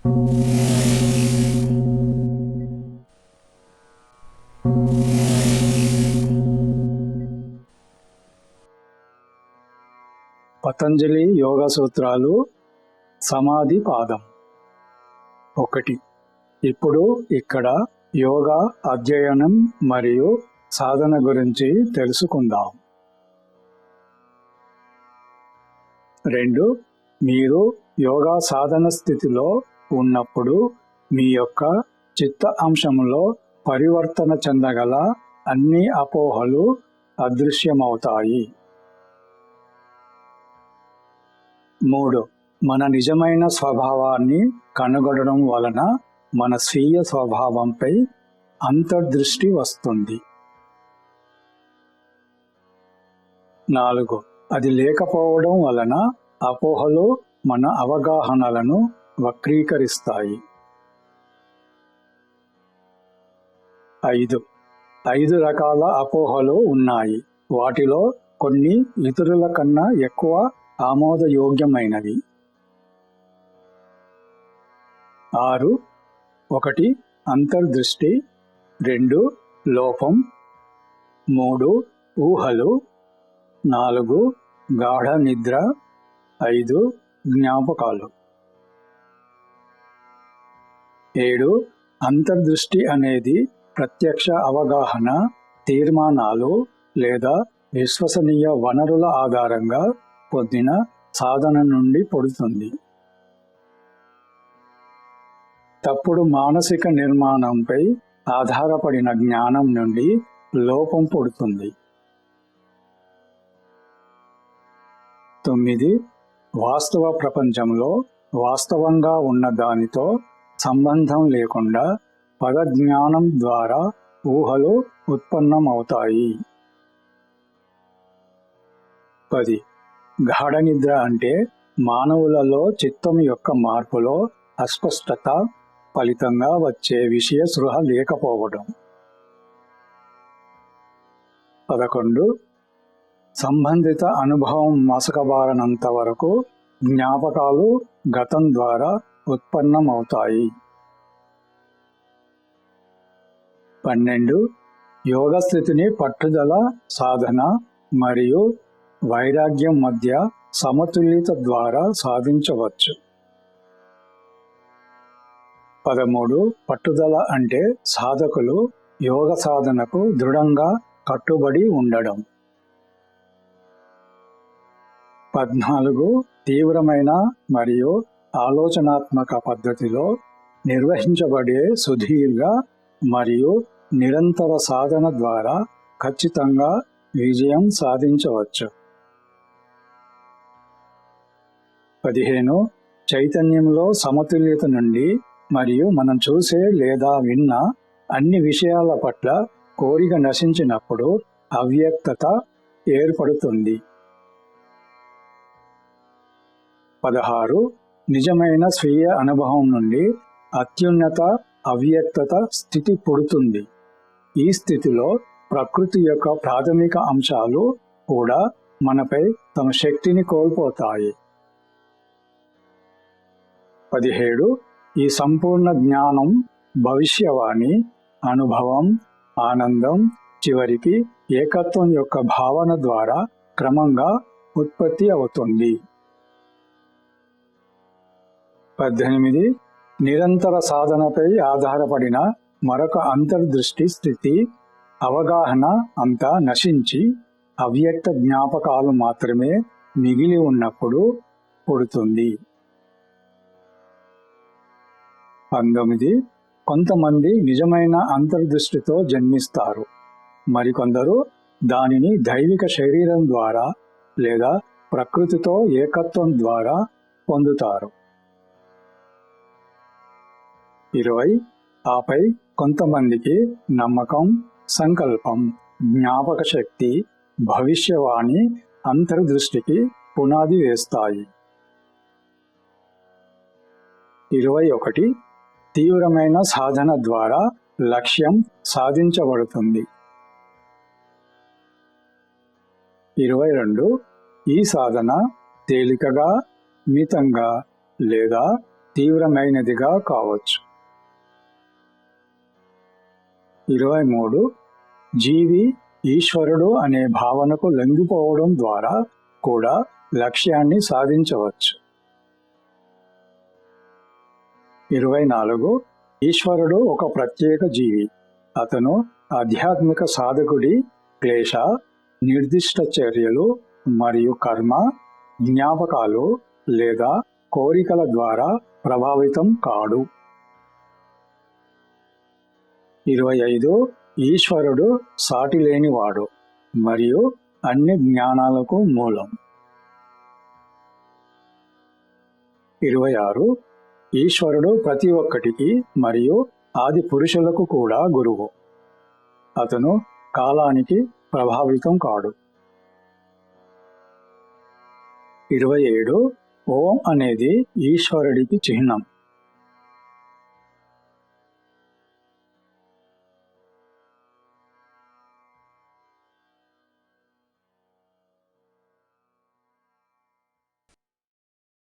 పతంజలి యోగ సూత్రాలు సమాధి పాదం ఒకటి. ఇప్పుడు ఇక్కడ యోగా అధ్యయనం మరియు సాధన గురించి తెలుసుకుందాం. రెండు. మీరు యోగా సాధన స్థితిలో ఉన్నప్పుడు మీ యొక్క చిత్త అంశంలో పరివర్తన చెందగల అన్ని అపోహలు అదృశ్యమవుతాయి. మూడు మన నిజమైన స్వభావాన్ని కనుగొనడం వలన మన స్వీయ స్వభావంపై అంతర్దృష్టి వస్తుంది. నాలుగు అది లేకపోవడం వలన అపోహలు మన అవగాహనలను వక్రీకరిస్తాయి. ఐదు. ఐదు రకాల అపోహలు ఉన్నాయి. వాటిలో కొన్ని ఇతరుల కన్నా ఎక్కువ ఆమోదయోగ్యమైనవి. ఆరు. ఒకటి అంతర్దృష్టి. రెండు లోపం. మూడు ఊహలు. నాలుగు గాఢ నిద్ర ఐదు జ్ఞాపకాలు. ఏడు అంతర్దృష్టి అనేది ప్రత్యక్ష అవగాహన తీర్మానాలు లేదా విశ్వసనీయ వనరుల ఆధారంగా పొందిన సాధన నుండి పొడుతుంది. తప్పుడు మానసిక నిర్మాణంపై ఆధారపడిన జ్ఞానం నుండి లోపం పుడుతుంది. తొమ్మిది వాస్తవ ప్రపంచంలో వాస్తవంగా ఉన్న దానితో సంబంధం లేకుండా పదజ్ఞానం ద్వారా ఊహలు ఉత్పన్నమవుతాయి. పది. గాఢ నిద్ర అంటే మానవులలో చిత్తం యొక్క మార్పులో అస్పష్టత ఫలితంగా వచ్చే విషయ సృహ లేకపోవడం. పదకొండు. సంబంధిత అనుభవం మసకబారనంత వరకు జ్ఞాపకాలు గతం ద్వారా ఉత్పన్నమవుతాయి. పన్నెండు. యోగ స్థితిని పట్టుదల సాధన మరియు వైరాగ్యం మధ్య సమతుల్యత ద్వారా సాధించవచ్చు. పదమూడు. పట్టుదల అంటే సాధకులు యోగ సాధనకు దృఢంగా కట్టుబడి ఉండడం. పద్నాలుగు. తీవ్రమైన మరియు ఆలోచనాత్మక పద్ధతిలో నిర్వహించబడే సుదీర్ఘ మరియు నిరంతర సాధన ద్వారా ఖచ్చితంగా విజయం సాధించవచ్చు. పదిహేను. చైతన్యంలో సమతుల్యత నుండి మరియు మనం చూసే లేదా విన్న అన్ని విషయాల పట్ల కోరిక నశించినప్పుడు అవ్యక్తత ఏర్పడుతుంది. పదహారు. నిజమైన స్వీయ అనుభవం నుండి అత్యున్నత అవ్యక్తత స్థితి పుడుతుంది. ఈ స్థితిలో ప్రకృతి యొక్క ప్రాథమిక అంశాలు కూడా మనపై తమ శక్తిని కోల్పోతాయి. పదిహేడు. ఈ సంపూర్ణ జ్ఞానం భవిష్యవాణి అనుభవం ఆనందం చివరికి ఏకత్వం యొక్క భావన ద్వారా క్రమంగా ఉత్పత్తి అవుతుంది. పద్దెనిమిది నిరంతర సాధనపై ఆధారపడిన మరొక అంతర్దృష్టి స్థితి అవగాహన అంతా నశించి అవ్యక్త జ్ఞాపకాలు మాత్రమే మిగిలి ఉన్నప్పుడు పుడుతుంది. పంతొమ్మిది కొంతమంది నిజమైన అంతర్దృష్టితో జన్మిస్తారు. మరికొందరు దానిని దైవిక శరీరం ద్వారా లేదా ప్రకృతితో ఏకత్వం ద్వారా పొందుతారు. ఇరవై ఆపై కొంతమందికి నమ్మకం సంకల్పం జ్ఞాపక శక్తి భవిష్యవాణి అంతర్దృష్టికి పునాది వేస్తాయి. ఇరవై ఒకటి తీవ్రమైన సాధన ద్వారా లక్ష్యం సాధించబడుతుంది. ఇరవై రెండు ఈ సాధన తేలికగా మితంగా లేదా తీవ్రమైనదిగా కావచ్చు. ఇరవై మూడు. జీవి ఈశ్వరుడు అనే భావనకు లొంగిపోవడం ద్వారా కూడా లక్ష్యాన్ని సాధించవచ్చు. ఇరవై నాలుగు. ఈశ్వరుడు ఒక ప్రత్యేక జీవి. అతను ఆధ్యాత్మిక సాధకుడి క్లేశ నిర్దిష్ట చర్యలు మరియు కర్మ జ్ఞాపకాలు లేదా కోరికల ద్వారా ప్రభావితం కాడు. ఇరవై ఐదు ఈశ్వరుడు సాటి లేనివాడు మరియు అన్ని జ్ఞానాలకు మూలం. ఇరవై ఆరు ఈశ్వరుడు ప్రతి ఒక్కటికి మరియు ఆది పురుషులకు కూడా గురువు. అతను కాలానికి ప్రభావితం కాడు. ఇరవై ఏడు ఓం అనేది ఈశ్వరుడికి చిహ్నం.